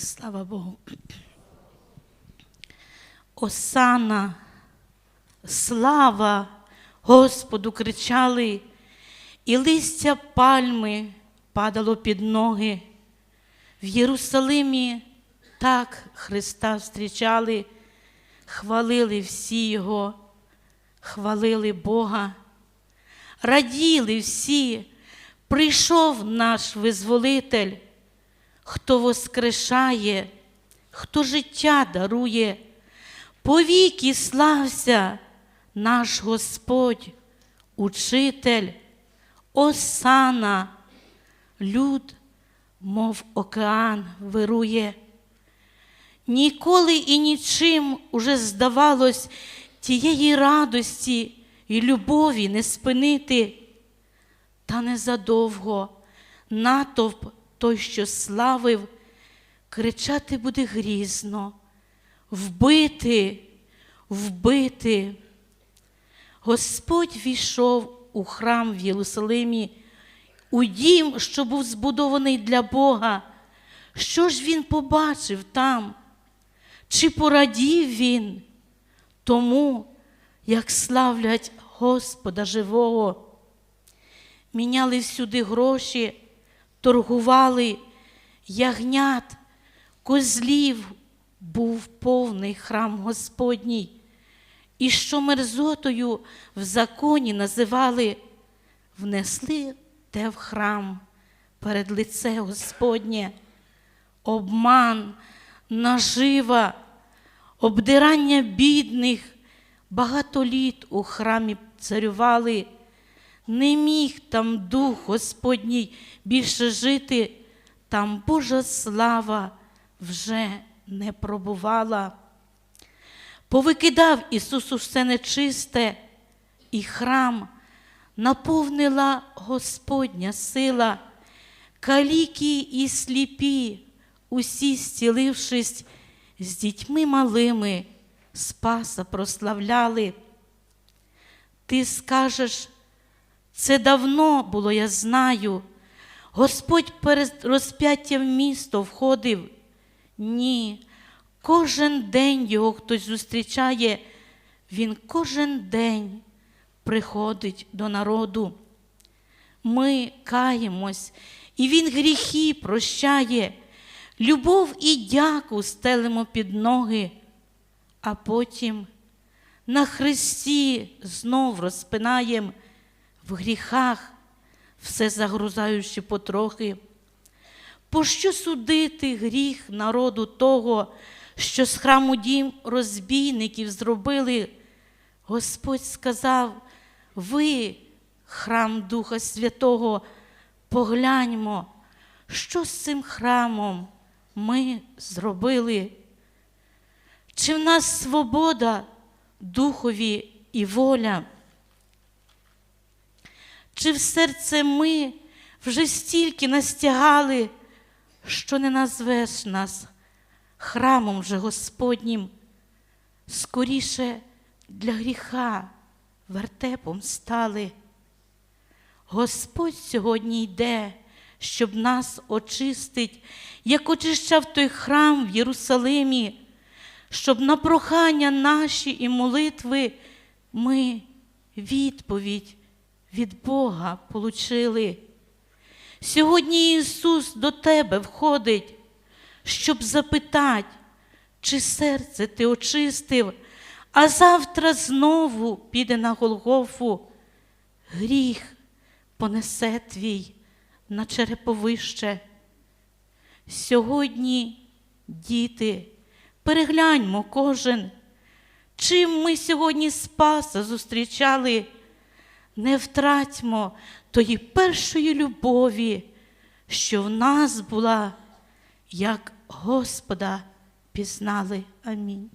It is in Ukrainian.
Слава Богу. Осана, слава Господу кричали, і листя пальми падало під ноги. В Єрусалимі так Христа зустрічали, хвалили всі Його, хвалили Бога, раділи всі, прийшов наш визволитель, хто воскрешає, хто життя дарує, повіки слався наш Господь, Учитель, Осана, люд, мов океан, вирує. Ніколи і нічим уже здавалось тієї радості і любові не спинити, та незадовго натовп той, що славив, кричати буде грізно, вбити, вбити. Господь війшов у храм в Єрусалимі, у дім, що був збудований для Бога. Що ж він побачив там? Чи порадів він тому, як славлять Господа живого? Міняли всюди гроші, торгували ягнят, козлів був повний храм Господній. І що мерзотою в законі називали, внесли те в храм перед лице Господнє, обман, нажива, обдирання бідних, багато літ у храмі царювали, не міг там дух Господній більше жити, там Божа слава вже не пробувала. Повикидав Ісус усе нечисте, і храм наповнила Господня сила, каліки і сліпі, усі зцілившись з дітьми малими, Спаса прославляли. Ти скажеш, це давно було, я знаю. Господь перед розп'яттям місто входив. Ні, кожен день його хтось зустрічає, він кожен день приходить до народу. Ми каємось, і Він гріхи прощає, любов і дяку стелимо під ноги, а потім на Христі знов розпинаєм в гріхах, все загрузаючи потрохи. Пощо судити гріх народу того, що з храму дім розбійників зробили? Господь сказав: ви, храм Духа Святого, погляньмо, що з цим храмом ми зробили. Чи в нас свобода духові і воля? Чи в серце ми вже стільки настягали, що не назвеш нас храмом же Господнім, скоріше для гріха вертепом стали. Господь сьогодні йде, щоб нас очистить, як очищав той храм в Єрусалимі, щоб на прохання наші і молитви ми відповідь від Бога получили. Сьогодні Ісус до тебе входить, щоб запитати, чи серце ти очистив, а завтра знову піде на Голгофу. Гріх понесе твій на череповище. Сьогодні, діти, перегляньмо кожен, чим ми сьогодні Спаса зустрічали, не втратьмо тої першої любові, що в нас була, як Господа пізнали. Амінь.